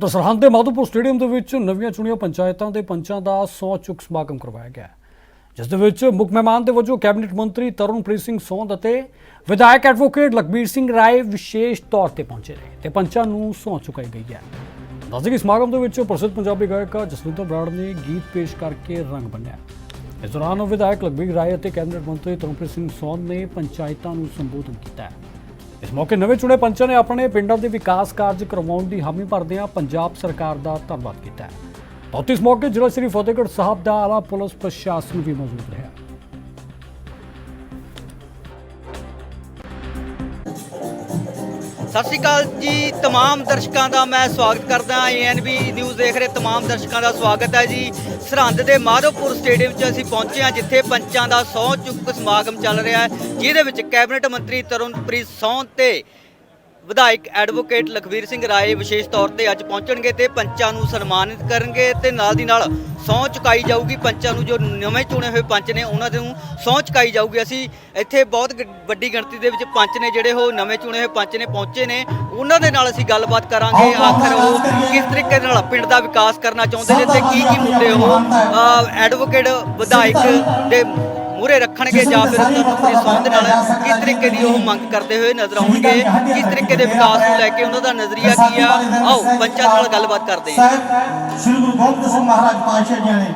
ਤਾਂ ਸਰਹੰਦ ਦੇ ਮਾਧੋਪੁਰ ਸਟੇਡੀਅਮ ਦੇ ਵਿੱਚ ਨਵੀਆਂ ਚੁਣੀਆਂ ਪੰਚਾਇਤਾਂ ਦੇ ਪੰਚਾਂ ਦਾ ਸਹੁੰ ਚੁੱਕ ਸਮਾਗਮ ਕਰਵਾਇਆ ਗਿਆ। ਜਿਸ ਦੇ ਵਿੱਚ ਮੁੱਖ ਮਹਿਮਾਨ ਦੇ ਵਜੋਂ ਕੈਬਨਿਟ ਮੰਤਰੀ ਤਰੁਣਪ੍ਰੀਤ ਸਿੰਘ ਸੌਂਦ ਅਤੇ ਵਿਧਾਇਕ ਐਡਵੋਕੇਟ ਲਖਬੀਰ ਸਿੰਘ ਰਾਏ ਵਿਸ਼ੇਸ਼ ਤੌਰ ਤੇ ਪਹੁੰਚੇ ਨੇ ਤੇ ਪੰਚਾਂ ਨੂੰ ਸਹੁੰ ਚੁਕਾਈ ਗਈ ਹੈ। ਦੱਸਦੇ ਕਿ ਸਮਾਗਮ ਦੇ ਵਿੱਚ ਪ੍ਰਸਿੱਧ ਪੰਜਾਬੀ ਗਾਇਕਾ ਜਸਵਿੰਦਰ ਬਰਾੜ ਨੇ ਗੀਤ ਪੇਸ਼ ਕਰਕੇ ਰੰਗ ਬੰਨਿਆ। ਇਸ ਦੌਰਾਨ ਵਿਧਾਇਕ ਲਖਬੀਰ ਰਾਏ ਅਤੇ ਕੈਬਨਿਟ ਮੰਤਰੀ ਤਰੁਣਪ੍ਰੀਤ ਸਿੰਘ ਸੌਂਦ ਨੇ ਪੰਚਾਇਤਾਂ ਨੂੰ ਸੰਬੋਧਨ ਕੀਤਾ ਇਸ ਮੌਕੇ ਨਵੇਂ ਚੁਣੇ ਪੰਚਾਂ ਨੇ ਆਪਣੇ ਪਿੰਡਾਂ ਦੇ ਵਿਕਾਸ ਕਾਰਜ ਕਰਵਾਉਣ ਦੀ ਹਾਮੀ ਭਰਦਿਆਂ ਪੰਜਾਬ ਸਰਕਾਰ ਦਾ ਧੰਨਵਾਦ ਕੀਤਾ ਹੈ। ਤਾਂ ਉੱਥੇ ਇਸ ਮੌਕੇ ਜ਼ਿਲ੍ਹਾ ਸ੍ਰੀ ਫਤਿਹਗੜ੍ਹ ਸਾਹਿਬ ਦਾ ਆਲਾ ਪੁਲਿਸ ਪ੍ਰਸ਼ਾਸਨ ਵੀ ਮੌਜੂਦ ਰਿਹਾ। ਸਤਿ ਸ਼੍ਰੀ ਅਕਾਲ ਜੀ तमाम ਦਰਸ਼ਕਾਂ ਦਾ ਮੈਂ ਸਵਾਗਤ ਕਰਦਾ ਹਾਂ ਏਐਨਬੀ ਨਿਊਜ਼ ਦੇਖ ਰਹੇ तमाम ਦਰਸ਼ਕਾਂ ਦਾ ਸਵਾਗਤ ਹੈ ਜੀ ਸਰਹੰਦ ਦੇ ਮਾਧੋਪੁਰ ਸਟੇਡੀਅਮ 'ਚ ਅਸੀਂ ਪਹੁੰਚੇ ਹਾਂ ਜਿੱਥੇ ਪੰਚਾਂ ਦਾ ਸਹੁੰ ਚੁੱਕ ਸਮਾਗਮ ਚੱਲ ਰਿਹਾ ਹੈ ਜਿਹਦੇ ਵਿੱਚ ਕੈਬਨਿਟ ਮੰਤਰੀ ਤਰੁਣਪ੍ਰੀਤ ਸੌਂਦ ਤੇ ਵਿਧਾਇਕ ਐਡਵੋਕੇਟ ਲਖਵੀਰ ਸਿੰਘ ਰਾਏ ਵਿਸ਼ੇਸ਼ ਤੌਰ ਤੇ ਅੱਜ ਪਹੁੰਚਣਗੇ ਤੇ ਪੰਚਾਂ ਨੂੰ ਸਨਮਾਨਿਤ ਕਰਨਗੇ ਤੇ ਨਾਲ ਦੀ ਨਾਲ ਸਹੁੰ ਚੁਕਾਈ ਜਾਊਗੀ ਪੰਚਾਂ ਨੂੰ ਜੋ ਨਵੇਂ ਚੁਣੇ ਹੋਏ ਪੰਚ ਨੇ ਉਹਨਾਂ ਨੂੰ ਸਹੁੰ ਚੁਕਾਈ ਜਾਊਗੀ। ਅਸੀਂ ਇੱਥੇ ਬਹੁਤ ਗ- ਵੱਡੀ ਗਿਣਤੀ ਦੇ ਵਿੱਚ ਪੰਚ ਨੇ ਜਿਹੜੇ ਉਹ ਨਵੇਂ ਚੁਣੇ ਹੋਏ ਪੰਚ ਨੇ ਪਹੁੰਚੇ ਨੇ। ਉਹਨਾਂ ਦੇ ਨਾਲ ਅਸੀਂ ਗੱਲਬਾਤ ਕਰਾਂਗੇ ਆਖਰ ਉਹ ਕਿਸ ਤਰੀਕੇ ਦੇ ਨਾਲ ਪਿੰਡ ਦਾ ਵਿਕਾਸ ਕਰਨਾ ਚਾਹੁੰਦੇ ਨੇ ਤੇ ਕੀ ਕੀ ਮੁੱਦੇ ਉਹ ਐਡਵੋਕੇਟ ਵਿਧਾਇਕ ਦੇ ਮੂਰੇ ਰੱਖਣਗੇ ਜਾਂ ਫਿਰ ਆਪਣੀ ਸੌਂ ਦੇ ਨਾਲ ਕਿਸ ਤਰੀਕੇ ਦੀ ਉਹ ਮੰਗ ਕਰਦੇ ਹੋਏ ਨਜ਼ਰ ਆਉਣਗੇ ਕਿਸ ਤਰੀਕੇ ਦੇ ਵਿਕਾਸ ਨੂੰ ਲੈ ਕੇ ਉਹਨਾਂ ਦਾ ਨਜ਼ਰੀਆ ਕੀ ਆ? ਆਓ ਪੰਚਾਇਤ ਨਾਲ ਗੱਲਬਾਤ ਕਰਦੇ ਹਾਂ। ਸ੍ਰੀ ਗੁਰੂ ਗੋਬਿੰਦ ਸਿੰਘ ਮਹਾਰਾਜ ਪਾਤਸ਼ਾਹ ਜੀ ਨੇ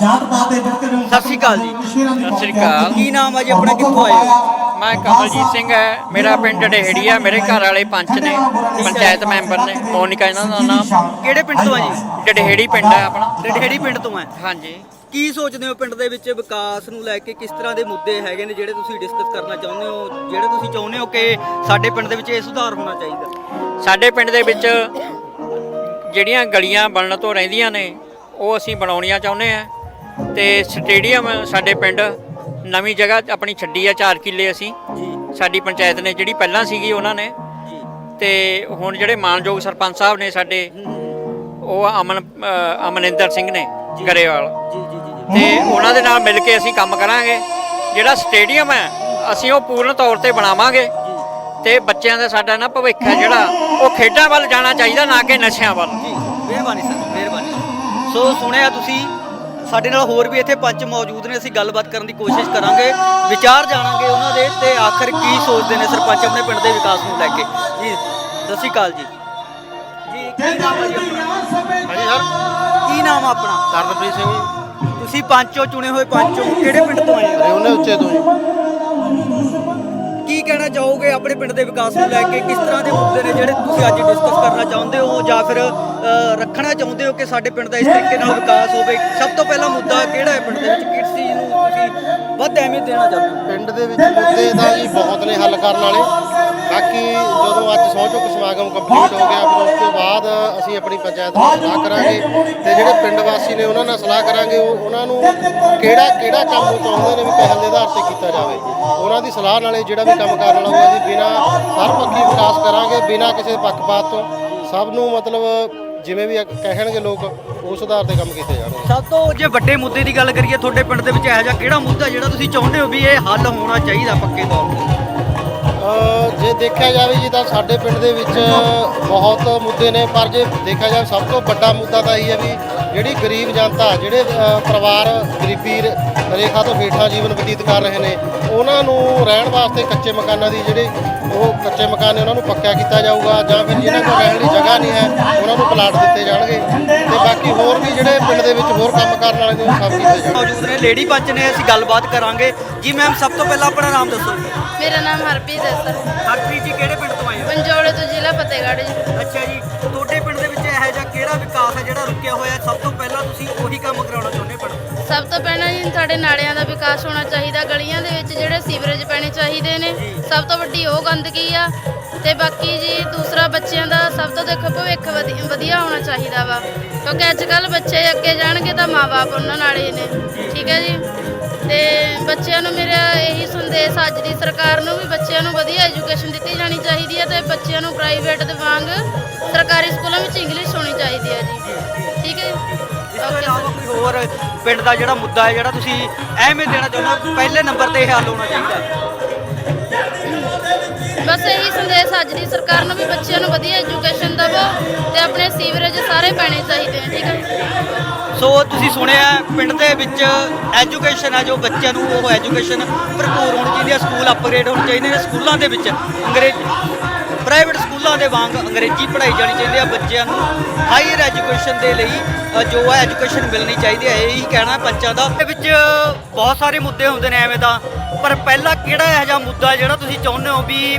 ਜਾਤ ਪਾਤ ਦੇ ਵਿਰਕੇ ਨੂੰ ਸਤਿ ਸ਼੍ਰੀ ਅਕਾਲ ਜੀ। ਸਤਿ ਸ਼੍ਰੀ ਅਕਾਲ। ਕੀ ਨਾਮ ਆ ਜੀ ਆਪਣਾ? ਕਿੱਥੋਂ ਆਏ ਹੋ? ਮੈਂ ਕਮਲਜੀਤ ਸਿੰਘ ਹੈ। ਮੇਰਾ ਪਿੰਡ ਡਹੇੜੀ ਆ ਮੇਰੇ ਘਰ ਵਾਲੇ ਪੰਚ ਨੇ। ਪੰਚਾਇਤ ਮੈਂਬਰ ਨੇ। ਮੋਨਿਕਾ ਇਹਨਾਂ ਦਾ ਨਾਮ। ਕਿਹੜੇ ਪਿੰਡ ਤੋਂ ਆ ਜੀ? ਡਹੇੜੀ ਪਿੰਡ ਹੈ ਆਪਣਾ। ਡੇਢੇੜੀ ਪਿੰਡ ਤੋਂ ਆ। ਹਾਂਜੀ। ਕੀ ਸੋਚਦੇ ਹੋ ਪਿੰਡ ਦੇ ਵਿੱਚ ਵਿਕਾਸ ਨੂੰ ਲੈ ਕੇ? ਕਿਸ ਤਰ੍ਹਾਂ ਦੇ ਮੁੱਦੇ ਹੈਗੇ ਨੇ ਜਿਹੜੇ ਤੁਸੀਂ ਡਿਸਕਸ ਕਰਨਾ ਚਾਹੁੰਦੇ ਹੋ? ਜਿਹੜੇ ਤੁਸੀਂ ਚਾਹੁੰਦੇ ਹੋ ਕਿ ਸਾਡੇ ਪਿੰਡ ਦੇ ਵਿੱਚ ਇਹ ਸੁਧਾਰ ਹੋਣਾ ਚਾਹੀਦਾ? ਸਾਡੇ ਪਿੰਡ ਦੇ ਵਿੱਚ ਜਿਹੜੀਆਂ ਗਲੀਆਂ ਬਣਨ ਤੋਂ ਰਹਿੰਦੀਆਂ ਨੇ ਉਹ ਅਸੀਂ ਬਣਾਉਣੀਆਂ ਚਾਹੁੰਦੇ ਆ ਤੇ ਸਟੇਡੀਅਮ ਸਾਡੇ ਪਿੰਡ ਨਵੀਂ ਜਗ੍ਹਾ ਆਪਣੀ ਛੱਡੀ ਆ 4 ਕਿੱਲੇ ਅਸੀਂ। ਜੀ। ਸਾਡੀ ਪੰਚਾਇਤ ਨੇ ਜਿਹੜੀ ਪਹਿਲਾਂ ਸੀਗੀ ਉਹਨਾਂ ਨੇ। ਜੀ। ਤੇ ਹੁਣ ਜਿਹੜੇ ਮਾਨਯੋਗ ਸਰਪੰਚ ਸਾਹਿਬ ਨੇ ਸਾਡੇ ਉਹ ਅਮਨ ਅਮਨਿੰਦਰ ਸਿੰਘ ਨੇ ਗਰੇਵਾਲ। ਤੇ ਉਹਨਾਂ ਦੇ ਨਾਲ ਮਿਲ ਕੇ ਅਸੀਂ ਕੰਮ ਕਰਾਂਗੇ। ਜਿਹੜਾ ਸਟੇਡੀਅਮ ਹੈ ਅਸੀਂ ਉਹ ਪੂਰਨ ਤੌਰ ਤੇ ਬਣਾਵਾਂਗੇ। ਤੇ ਬੱਚਿਆਂ ਦਾ ਸਾਡਾ ਨਾ ਭਵਿੱਖ ਹੈ ਜਿਹੜਾ ਉਹ ਖੇਡਾਂ ਵੱਲ ਜਾਣਾ ਚਾਹੀਦਾ ਨਾ ਕਿ ਨਸ਼ਿਆਂ ਵੱਲ। ਜੀ ਮਿਹਰਬਾਨੀ ਸਰ ਮਿਹਰਬਾਨੀ। ਸੋ ਸੁਣਿਆ ਤੁਸੀਂ ਸਾਡੇ ਨਾਲ ਹੋਰ ਵੀ ਇੱਥੇ ਪੰਚ ਮੌਜੂਦ ਨੇ ਅਸੀਂ ਗੱਲਬਾਤ ਕਰਨ ਦੀ ਕੋਸ਼ਿਸ਼ ਕਰਾਂਗੇ। ਵਿਚਾਰ ਜਾਣਾਂਗੇ ਉਹਨਾਂ ਦੇ ਤੇ ਆਖਰ ਕੀ ਸੋਚਦੇ ਨੇ ਸਰਪੰਚ ਆਪਣੇ ਪਿੰਡ ਦੇ ਵਿਕਾਸ ਨੂੰ ਲੈ ਕੇ। ਜੀ ਸਤਿ ਸ਼੍ਰੀ ਅਕਾਲ ਜੀ। ਜੀ ਕੀ ਨਾਮ ਹੈ ਜੀ ਆਪਣਾ ਕੀ ਨਾਮ ਆ ਆਪਣਾ? ਕਰਨਪ੍ਰੀਤ ਸਿੰਘ ਜੀ। ਤੁਸੀਂ ਪੰਚੋ ਚੁਣੇ ਹੋਏ ਪੰਚੋ ਕਿਹੜੇ ਪਿੰਡ ਤੋਂ ਆਏ ਹੋ? ਰਿਉਨੇ ਉੱਚੇ ਤੋਂ ਜੀ ਕੀ ਕਹਿਣਾ ਚਾਹੋਗੇ ਆਪਣੇ ਪਿੰਡ ਦੇ ਵਿਕਾਸ ਨੂੰ ਲੈ ਕੇ? ਕਿਸ ਤਰ੍ਹਾਂ ਦੇ ਮੁੱਦੇ ਨੇ ਜਿਹੜੇ ਤੁਸੀਂ ਅੱਜ ਡਿਸਕਸ ਕਰਨਾ ਚਾਹੁੰਦੇ ਹੋ ਜਾਂ ਫਿਰ ਅ, ਰੱਖਣਾ ਚਾਹੁੰਦੇ ਹੋ ਕਿ ਸਾਡੇ ਪਿੰਡ ਦਾ ਇਸ ਤਰੀਕੇ ਨਾਲ ਵਿਕਾਸ ਹੋਵੇ? ਸਭ ਤੋਂ ਪਹਿਲਾ ਮੁੱਦਾ ਕਿਹੜਾ ਹੈ ਪਿੰਡ ਦੇ ਵਿੱਚ? ਕਿਸ ਚੀਜ਼ ਨੂੰ ਤੁਸੀਂ ਵੱਧ ਅਹਿਮੀਅਤ ਦੇਣਾ ਚਾਹੁੰਦੇ ਹੋ? ਪਿੰਡ ਦੇ ਵਿੱਚ ਮੁੱਦੇ ਤਾਂ ਜੀ ਬਹੁਤ ਨੇ ਹੱਲ ਕਰਨ ਵਾਲੇ। ਬਾਕੀ ਜਦੋਂ ਅੱਜ ਸਹੁੰ ਚੁੱਕ ਸਮਾਗਮ ਕੰਪਲੀਟ ਹੋ ਗਿਆ ਫਿਰ ਉਸ ਤੋਂ ਬਾਅਦ ਅਸੀਂ ਆਪਣੀ ਪੰਚਾਇਤ ਨਾਲ ਸਲਾਹ ਕਰਾਂਗੇ ਤੇ ਜਿਹੜੇ ਪਿੰਡ ਵਾਸੀ ਨੇ ਉਹਨਾਂ ਨਾਲ ਸਲਾਹ ਕਰਾਂਗੇ ਉਹ ਉਹਨਾਂ ਨੂੰ ਕਿਹੜਾ ਕਿਹੜਾ ਕੰਮ ਉਹ ਚਾਹੁੰਦੇ ਨੇ ਵੀ ਪਹਿਲ ਦੇ ਆਧਾਰ ਤੇ ਕੀਤਾ ਜਾਵੇ। ਉਹਨਾਂ ਦੀ ਸਲਾਹ ਨਾਲੇ ਜਿਹੜਾ ਵੀ ਕੰਮ ਕਰਨ ਵਾਲਾ ਹੋਊਗਾ ਜੀ ਬਿਨਾਂ ਸਰਬਪੱਖੀ ਵਿਕਾਸ ਕਰਾਂਗੇ ਬਿਨਾਂ ਕਿਸੇ ਪੱਖਪਾਤ ਤੋਂ। ਸਭ ਨੂੰ ਮਤਲਬ ਜਿਵੇਂ ਵੀ ਕਹਿਣਗੇ ਲੋਕ ਉਸ ਆਧਾਰ ਤੇ ਕੰਮ ਕੀਤੇ ਜਾਣਗੇ। ਸਭ ਤੋਂ ਜੇ ਵੱਡੇ ਮੁੱਦੇ ਦੀ ਗੱਲ ਕਰੀਏ ਤੁਹਾਡੇ ਪਿੰਡ ਦੇ ਵਿੱਚ ਇਹੋ ਜਿਹਾ ਕਿਹੜਾ ਮੁੱਦਾ ਜਿਹੜਾ ਤੁਸੀਂ ਚਾਹੁੰਦੇ ਹੋ ਵੀ ਇਹ ਹੱਲ ਹੋਣਾ ਚਾਹੀਦਾ ਪੱਕੇ ਤੌਰ ਤੇ? ਦੇਖਿਆ ਜਾਵੇ ਜੀ ਤਾਂ ਸਾਡੇ ਪਿੰਡ ਦੇ ਵਿੱਚ ਬਹੁਤ ਮੁੱਦੇ ਨੇ, ਪਰ ਜੇ ਦੇਖਿਆ ਜਾਵੇ ਸਭ ਤੋਂ ਵੱਡਾ ਮੁੱਦਾ ਤਾਂ ਇਹ ਹੈ ਵੀ ਜਿਹੜੀ ਗਰੀਬ ਜਨਤਾ, ਜਿਹੜੇ ਪਰਿਵਾਰ ਗਰੀਬੀ ਰ- ਰੇਖਾ ਤੋਂ ਹੇਠਾਂ ਜੀਵਨ ਬਤੀਤ ਕਰ ਰਹੇ ਨੇ, ਉਹਨਾਂ ਨੂੰ ਰਹਿਣ ਵਾਸਤੇ ਕੱਚੇ ਮਕਾਨਾਂ ਦੀ ਜਿਹੜੇ ਉਹ ਕੱਚੇ ਮਕਾਨ ਨੇ ਉਹਨਾਂ ਨੂੰ ਪੱਕਾ ਕੀਤਾ ਜਾਊਗਾ ਜਾਂ ਫਿਰ ਜਿਹਨਾਂ ਕੋਲ ਰਹਿਣ ਲਈ ਜਗ੍ਹਾ ਨਹੀਂ ਹੈ ਉਹਨਾਂ ਨੂੰ ਪਲਾਟ ਦਿੱਤੇ ਜਾਣਗੇ। ਤੇ ਬਾਕੀ ਹੋਰ ਵੀ ਜਿਹੜੇ ਪਿੰਡ ਦੇ ਵਿੱਚ ਹੋਰ ਕੰਮ ਕਰਨ ਵਾਲੇ ਨੇ ਉਹ ਸਭ ਕੀਤੇ ਜਾਣਗੇ। ਮੌਜੂਦ ਨੇ ਲੇਡੀ ਪੰਚ ਨੇ ਅਸੀਂ ਗੱਲਬਾਤ ਕਰਾਂਗੇ। ਜੀ ਮੈਮ ਸਭ ਤੋਂ ਪਹਿਲਾਂ ਆਪਣਾ ਨਾਮ ਦੱਸੋ ਮੇਰਾ ਨਾਮ ਹਰਪ੍ਰੀਤ ਹੈ ਸਰ। ਹਰਪ੍ਰੀਤ ਜੀ ਕਿਹੜੇ ਪਿੰਡ ਤੋਂ ਆਏ ਹੋ? ਪੰਜੋੜੇ ਤੋਂ ਜ਼ਿਲ੍ਹਾ ਫਤਿਹਗੜ੍ਹ ਜੀ। ਅੱਛਾ ਜੀ ਤੁਹਾਡੇ ਪਿੰਡ ਦੇ ਵਿੱਚ ਇਹੋ ਜਿਹਾ ਕਿਹੜਾ ਵਿਕਾਸ ਹੈ ਜਿਹੜਾ ਰੁਕਿਆ ਹੋਇਆ ਹੈ? ਸਭ ਤੋਂ ਪਹਿਲਾਂ ਤੁਸੀਂ ਉਹੀ ਕੰਮ ਕਰਾਉਣਾ ਚਾਹੁੰਦੇ ਪਿੰਡ ਸਭ ਤੋਂ ਪਹਿਲਾਂ ਜੀ ਸਾਡੇ ਨਾਲਿਆਂ ਦਾ ਵਿਕਾਸ ਹੋਣਾ ਚਾਹੀਦਾ, ਗਲੀਆਂ ਦੇ ਵਿੱਚ ਜਿਹੜੇ ਸੀਵਰੇਜ ਪੈਣੇ ਚਾਹੀਦੇ ਨੇ, ਸਭ ਤੋਂ ਵੱਡੀ ਉਹ ਗੰਦਗੀ ਆ। ਤੇ ਬਾਕੀ ਜੀ ਦੂਸਰਾ ਬੱਚਿਆਂ ਦਾ ਸਭ ਤੋਂ ਦੇਖੋ ਭਵਿੱਖ ਵਧੀ- ਵਧੀਆ ਹੋਣਾ ਚਾਹੀਦਾ ਵਾ। ਕਿਉਂਕਿ ਅੱਜ ਕੱਲ ਬੱਚੇ ਅੱਗੇ ਜਾਣਗੇ ਤਾਂ ਮਾਪੇ ਉਹਨਾਂ ਨਾਲ ਹੀ ਨੇ। ਠੀਕ ਹੈ ਜੀ? ਤੇ ਬੱਚਿਆਂ ਨੂੰ ਮੇਰਾ ਇਹੀ ਸੰਦੇਸ਼ ਅੱਜ ਦੀ ਸਰਕਾਰ ਨੂੰ ਵੀ ਬੱਚਿਆਂ ਨੂੰ ਵਧੀਆ ਐਜੂਕੇਸ਼ਨ ਦਿੱਤੀ ਜਾਣੀ ਚਾਹੀਦੀ ਹੈ ਤੇ ਬੱਚਿਆਂ ਨੂੰ ਪ੍ਰਾਈਵੇਟ ਦੇ ਵਾਂਗ ਸਰਕਾਰੀ ਸਕੂਲਾਂ ਵਿੱਚ ਇੰਗਲਿਸ਼ ਹੋਣੀ ਚਾਹੀਦੀ ਹੈ ਜੀ। ਠੀਕ ਹੈ ਜੀ? ਓਕੇ ਸਰ ਕੋਈ ਹੋਰ ਪਿੰਡ ਦਾ ਜਿਹੜਾ ਮੁੱਦਾ ਹੈ, ਜਿਹੜਾ ਤੁਸੀਂ ਅਹਿਮੀਅਤ ਦੇਣਾ ਚਾਹੁੰਦੇ ਹੋ, ਪਹਿਲੇ ਨੰਬਰ ਤੇ ਇਹ ਹੱਲ ਹੋਣਾ ਚਾਹੀਦਾ ਬਸ ਇਹੀ ਸੰਦੇਸ਼ ਅੱਜ ਦੀ ਸਰਕਾਰ ਨੂੰ ਵੀ ਬੱਚਿਆਂ ਨੂੰ ਵਧੀਆ ਐਜੂਕੇਸ਼ਨ ਦੇਵੋ ਤੇ ਆਪਣੇ ਸੀਵਰੇਜ ਸਾਰੇ ਪੈਣੇ ਚਾਹੀਦੇ ਆ, ਠੀਕ ਹੈ ਸੋ ਤੁਸੀਂ ਸੁਣਿਆ, ਪਿੰਡ ਦੇ ਵਿੱਚ ਐਜੂਕੇਸ਼ਨ ਹੈ ਜੋ ਬੱਚਿਆਂ ਨੂੰ ਉਹ ਐਜੂਕੇਸ਼ਨ ਭਰਪੂਰ ਹੋਣੀ ਚਾਹੀਦੀ ਹੈ ਸਕੂਲ ਅਪਗ੍ਰੇਡ ਹੋਣੇ ਚਾਹੀਦੇ ਨੇ, ਸਕੂਲਾਂ ਦੇ ਵਿੱਚ ਅੰਗਰੇਜ਼ੀ ਸਕੂਲਾਂ ਦੇ ਵਾਂਗ ਅੰਗਰੇਜ਼ੀ ਪੜ੍ਹਾਈ ਜਾਣੀ ਚਾਹੀਦੀ ਹੈ ਬੱਚਿਆਂ ਨੂੰ। ਹਾਇਰ ਐਜੂਕੇਸ਼ਨ ਦੇ ਲਈ ਜੋ ਹੈ ਐਜੂਕੇਸ਼ਨ ਮਿਲਣੀ ਚਾਹੀਦੀ ਹੈ ਇਹੀ ਕਹਿਣਾ ਹੈ ਪੰਚਾਂ ਦਾ। ਦੇ ਵਿੱਚ ਬਹੁਤ ਸਾਰੇ ਮੁੱਦੇ ਹੁੰਦੇ ਨੇ ਐਵੇਂ ਦਾ ਪਰ ਪਹਿਲਾ ਕਿਹੜਾ ਇਹੋ ਜਿਹਾ ਮੁੱਦਾ ਜਿਹੜਾ ਤੁਸੀਂ ਚਾਹੁੰਦੇ ਹੋ ਵੀ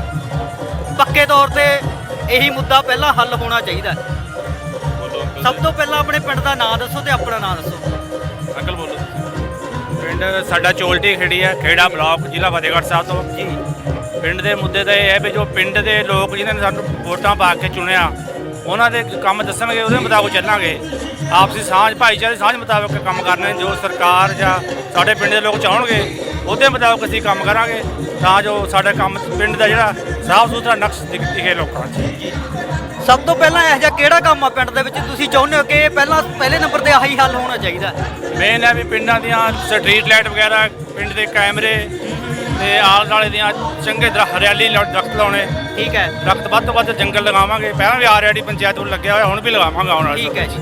ਪੱਕੇ ਤੌਰ ਤੇ ਇਹੀ ਮੁੱਦਾ ਪਹਿਲਾਂ ਹੱਲ ਹੋਣਾ ਚਾਹੀਦਾ? ਸਭ ਤੋਂ ਪਹਿਲਾਂ ਆਪਣੇ ਪਿੰਡ ਦਾ ਨਾਂ ਦੱਸੋ ਤੇ ਆਪਣਾ ਨਾਂ ਦੱਸੋ। ਅੰਕਲ ਬੋਲੋ। ਪਿੰਡ ਸਾਡਾ ਚੋਲਟੀ ਖੇੜੀ ਹੈ ਖੇੜਾ ਬਲਾਕ ਜ਼ਿਲ੍ਹਾ ਫਤਿਹਗੜ੍ਹ ਸਾਹਿਬ ਤੋਂ। ਜੀ। ਪਿੰਡ ਦੇ ਮੁੱਦੇ ਤਾਂ ਇਹ ਹੈ ਵੀ ਜੋ ਪਿੰਡ ਦੇ ਲੋਕ ਜਿਨ੍ਹਾਂ ਨੇ ਸਾਨੂੰ ਵੋਟਾਂ ਪਾ ਕੇ ਚੁਣਿਆ ਉਹਨਾਂ ਦੇ ਕੰਮ ਦੱਸਣਗੇ ਉਹਦੇ ਮੁਤਾਬਕ ਚੱਲਾਂਗੇ। ਆਪਸੀ ਸਾਂਝ ਭਾਈਚਾਰੇ ਸਾਂਝ ਮੁਤਾਬਕ ਕੰਮ ਕਰਨੇ ਜੋ ਸਰਕਾਰ ਜਾਂ ਸਾਡੇ ਪਿੰਡ ਦੇ ਲੋਕ ਚਾਹਣਗੇ ਉਹਦੇ ਮੁਤਾਬਕ ਅਸੀਂ ਕੰਮ ਕਰਾਂਗੇ ਤਾਂ ਜੋ ਸਾਡਾ ਕੰਮ ਪਿੰਡ ਦਾ ਜਿਹੜਾ ਸਾਫ਼ ਸੁਥਰਾ ਨਕਸ਼ ਦਿਖ- ਦਿਖੇ ਲੋਕਾਂ 'ਚ। ਸਭ ਤੋਂ ਪਹਿਲਾਂ ਇਹੋ ਜਿਹਾ ਕਿਹੜਾ ਕੰਮ ਆ ਪਿੰਡ ਦੇ ਵਿੱਚ? ਤੁਸੀਂ ਚਾਹੁੰਦੇ ਹੋ ਕਿ ਇਹ ਪਹਿਲਾਂ ਪਹਿਲੇ ਨੰਬਰ ਤੇ ਆਹੀ ਹੱਲ ਹੋਣਾ ਚਾਹੀਦਾ? ਮੇਨ ਹੈ ਵੀ ਪਿੰਡਾਂ ਦੀਆਂ ਸਟਰੀਟ ਲਾਈਟ ਵਗੈਰਾ ਪਿੰਡ ਦੇ ਕੈਮਰੇ ਤੇ ਆਲੇ ਦੁਆਲੇ ਦੀਆਂ ਚੰਗੇ ਦਰਖਤ ਹਰਿਆਲੀ ਲਾ- ਦਰਖਤ ਲਾਉਣੇ। ਠੀਕ ਹੈ। ਦਰਖਤ ਵੱਧ ਤੋਂ ਵੱਧ ਜੰਗਲ ਲਗਾਵਾਂਗੇ। ਪਹਿਲਾਂ ਵੀ ਆਲਰੇਡੀ ਪੰਚਾਇਤ ਨੂੰ ਲੱਗਿਆ ਹੋਇਆ ਹੁਣ ਵੀ ਲਗਾਵਾਂਗੇ ਆਉਣ ਵਾਲੇ ਠੀਕ ਹੈ ਜੀ।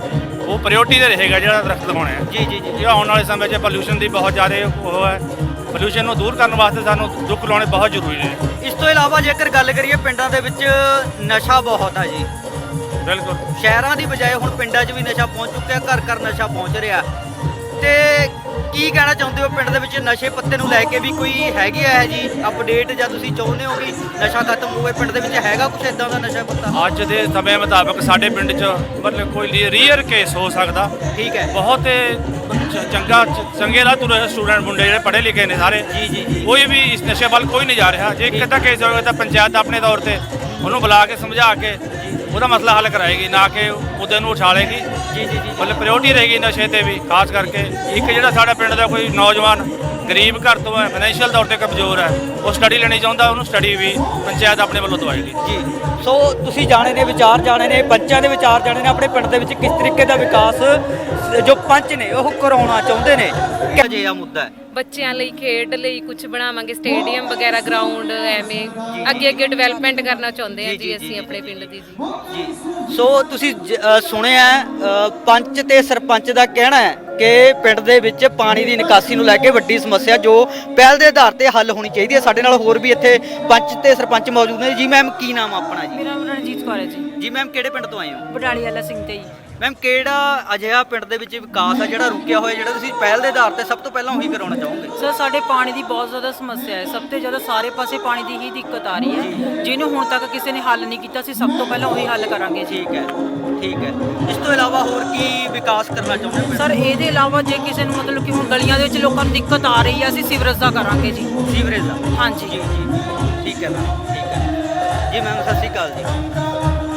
ਉਹ ਪ੍ਰਾਇੋਰਟੀ ਤੇ ਰਹੇਗਾ ਜਿਹੜਾ ਦਰਖਤ ਲਗਾਉਣੇ ਆ। ਜੀ ਜੀ ਜੀ ਇਹ ਆਉਣ ਵਾਲੇ ਸਮੇਂ 'ਚ ਪੋਲੂਸ਼ਨ ਦੀ ਬਹੁਤ ਜ਼ਿਆਦਾ ਉਹ ਹੈ। ਪੋਲੂਸ਼ਨ ਨੂੰ ਦੂਰ ਕਰਨ ਵਾਸਤੇ ਸਾਨੂੰ ਰੁੱਖ ਲਾਉਣੇ ਬਹੁਤ ਜ਼ਰੂਰੀ ਨੇ। ਇਸ ਤੋਂ ਇਲਾਵਾ ਜੇਕਰ ਗੱਲ ਕਰੀਏ ਪਿੰਡਾਂ ਦੇ ਵਿੱਚ ਨਸ਼ਾ ਬਹੁਤ ਆ ਜੀ। ਬਿਲਕੁਲ। ਸ਼ਹਿਰਾਂ ਦੀ ਬਜਾਏ ਹੁਣ ਪਿੰਡਾਂ 'ਚ ਵੀ ਨਸ਼ਾ ਪਹੁੰਚ ਚੁੱਕਿਆ ਘਰ ਘਰ ਨਸ਼ਾ ਪਹੁੰਚ ਰਿਹਾ। ਤੇ ਕੀ ਕਹਿਣਾ ਚਾਹੁੰਦੇ ਹੋ ਪਿੰਡ ਦੇ ਵਿੱਚ ਨਸ਼ੇ ਪੱਤੇ ਨੂੰ ਲੈ ਕੇ ਵੀ ਕੋਈ ਹੈਗੀ ਹੈ ਜੀ ਅਪਡੇਟ ਜਾਂ ਤੁਸੀਂ ਚਾਹੁੰਦੇ ਹੋ ਵੀ ਨਸ਼ਾ ਖਤਮ ਹੋਵੇ? ਪਿੰਡ ਦੇ ਵਿੱਚ ਹੈਗਾ ਕੁਝ ਇਦਾਂ ਦਾ ਨਸ਼ਾ ਪੱਤਾ? ਅੱਜ ਦੇ ਸਮੇਂ ਮੁਤਾਬਕ ਸਾਡੇ ਪਿੰਡ 'ਚ ਮਤਲਬ ਕੋਈ ਰੀਅਰ ਕੇਸ ਹੋ ਸਕਦਾ। ਠੀਕ ਹੈ। ਬਹੁਤ ਚ- ਚੰਗਾ ਚ- ਚੰਗੇ ਰਾਹ ਤੁਰੇ ਸਟੂਡੈਂਟ ਮੁੰਡੇ ਜਿਹੜੇ ਪੜ੍ਹੇ ਲਿਖੇ ਨੇ ਸਾਰੇ। ਜੀ ਜੀ ਜੀ। ਕੋਈ ਵੀ ਇਸ ਨਸ਼ੇ ਵੱਲ ਕੋਈ ਨਹੀਂ ਜਾ ਰਿਹਾ। ਜੇ ਇੱਕ ਅੱਧਾ ਕੇਸ ਹੋਵੇ ਤਾਂ ਪੰਚਾਇਤ ਆਪਣੇ ਤੌਰ ਤੇ ਉਹਨੂੰ ਬੁਲਾ ਕੇ ਸਮਝਾ ਕੇ ਉਹਦਾ ਮਸਲਾ ਹੱਲ ਕਰਾਏਗੀ ਨਾ ਕਿ ਉਹਦੇ ਨੂੰ ਉਛਾਲੇਗੀ। ਜੀ ਜੀ ਜੀ। ਮਤਲਬ ਪ੍ਰਾਇੋਰਟੀ ਰਹੇਗੀ ਨਸ਼ੇ ਤੇ ਵੀ ਖਾਸ ਕਰਕੇ। ਇੱਕ ਜਿਹੜਾ ਸਾਡਾ ਪਿੰਡ ਦਾ ਕੋਈ ਨੌਜਵਾਨ ਗਰੀਬ ਘਰ ਤੋਂ ਹੈ ਫਾਈਨੈਂਸ਼ੀਅਲ ਤੌਰ ਤੇ ਕਮਜ਼ੋਰ ਹੈ ਉਹ ਸਟੱਡੀ ਲੈਣੀ ਚਾਹੁੰਦਾ ਉਹਨੂੰ ਸਟੱਡੀ ਵੀ ਪੰਚਾਇਤ ਆਪਣੇ ਵੱਲੋਂ ਦਵਾਏਗੀ। ਜੀ। ਸੋ ਤੁਸੀਂ ਜਾਣੇ ਨੇ ਵਿਚਾਰ ਜਾਣੇ ਨੇ ਪੰਚਾਂ ਦੇ ਵਿਚਾਰ ਜਾਣੇ ਨੇ ਆਪਣੇ ਪਿੰਡ ਦੇ ਵਿੱਚ ਕਿਸ ਤਰੀਕੇ ਦਾ ਵਿਕਾਸ ਜੋ ਪੰਚ ਨੇ ਉਹ ਕਰਾਉਣਾ ਚਾਹੁੰਦੇ ਨੇ? ਕਿ ਜਿਹਾ ਮੁੱਦਾ ਹੈ? ਬੱਚਿਆਂ ਲਈ ਖੇਡ ਲਈ ਕੁਝ ਬਣਾਵਾਂਗੇ ਸਟੇਡੀਅਮ ਵਗੈਰਾ ਗਰਾਊਂਡ ਐਵੇਂ ਅੱਗੇ ਅੱਗੇ ਡਿਵੈਲਪਮੈਂਟ ਕਰਨਾ ਚਾਹੁੰਦੇ ਆ ਜੀ, ਅਸੀਂ। ਆਪਣੇ ਪਿੰਡ ਦੀ ਜੀ। ਜੀ। ਸੋ ਤੁਸੀਂ ਜ- ਅ, ਸੁਣਿਆ ਹੈ, ਅ, ਪੰਚ ਤੇ ਸਰਪੰਚ ਦਾ ਕਹਿਣਾ ਹੈ ਕਿ ਪਿੰਡ ਦੇ ਵਿੱਚ ਪਾਣੀ ਦੀ ਨਿਕਾਸੀ ਨੂੰ ਲੈ ਕੇ ਵੱਡੀ ਸਮੱਸਿਆ ਜੋ ਪਹਿਲ ਦੇ ਆਧਾਰ ਤੇ ਹੱਲ ਹੋਣੀ ਚਾਹੀਦੀ ਹੈ। ਸਾਡੇ ਨਾਲ ਹੋਰ ਵੀ ਇੱਥੇ ਪੰਚ ਤੇ ਸਰਪੰਚ ਮੌਜੂਦ ਨੇ। ਜੀ ਮੈਮ ਕੀ ਨਾਮ ਆ ਆਪਣਾ ਜੀ? ਮੇਰਾ ਨਾਮ ਰਣਜੀਤ ਕੌਰ ਹੈ ਜੀ। ਜੀ ਮੈਮ ਕਿਹੜੇ ਪਿੰਡ ਤੋਂ ਆਏ ਹੋ? ਬਡਾਲੀ ਵਾਲਾ ਸਿੰਘ ਤੇ ਜੀ। ਮੈਮ ਕਿਹੜਾ ਅਜਿਹਾ ਪਿੰਡ ਦੇ ਵਿੱਚ ਵਿਕਾਸ ਆ ਜਿਹੜਾ ਰੁਕਿਆ ਹੋਇਆ ਜਿਹੜਾ ਤੁਸੀਂ ਪਹਿਲ ਦੇ ਆਧਾਰ ਤੇ ਸਭ ਤੋਂ ਪਹਿਲਾਂ ਉਹੀ ਕਰਾਉਣਾ ਚਾਹੋਗੇ? ਸਰ ਸਾਡੇ ਪਾਣੀ ਦੀ ਬਹੁਤ ਜ਼ਿਆਦਾ ਸਮੱਸਿਆ ਹੈ। ਸਭ ਤੋਂ ਜ਼ਿਆਦਾ ਸਾਰੇ ਪਾਸੇ ਪਾਣੀ ਦੀ ਹੀ ਦਿੱਕਤ ਆ ਰਹੀ ਹੈ। ਜਿਹਨੂੰ ਹੁਣ ਤੱਕ ਕਿਸੇ ਨੇ ਹੱਲ ਨਹੀਂ ਕੀਤਾ ਸੀ ਸਭ ਤੋਂ ਪਹਿਲਾਂ ਉਹੀ ਹੱਲ ਕਰਾਂਗੇ। ਜੀ ਠੀਕ ਹੈ ਠੀਕ ਹੈ। ਇਸ ਤੋਂ ਇਲਾਵਾ ਹੋਰ ਕੀ ਵਿਕਾਸ ਕਰਨਾ ਚਾਹੁੰਦੇ ਹੋ ਸਰ ਇਹਦੇ ਇਲਾਵਾ ਜੇ ਕਿਸੇ ਨੂੰ ਮਤਲਬ ਕਿ ਹੁਣ ਗਲੀਆਂ ਦੇ ਵਿੱਚ ਲੋਕਾਂ ਨੂੰ ਦਿੱਕਤ ਆ ਰਹੀ ਹੈ ਅਸੀਂ ਸੀਵਰੇਜ ਦਾ ਕਰਾਂਗੇ ਜੀ। ਸੀਵਰੇਜ ਦਾ? ਹਾਂਜੀ। ਜੀ ਜੀ ਠੀਕ ਹੈ ਮੈਮ ਠੀਕ ਹੈ। ਜੀ ਮੈਮ ਸਤਿ ਸ਼੍ਰੀ ਅਕਾਲ ਜੀ।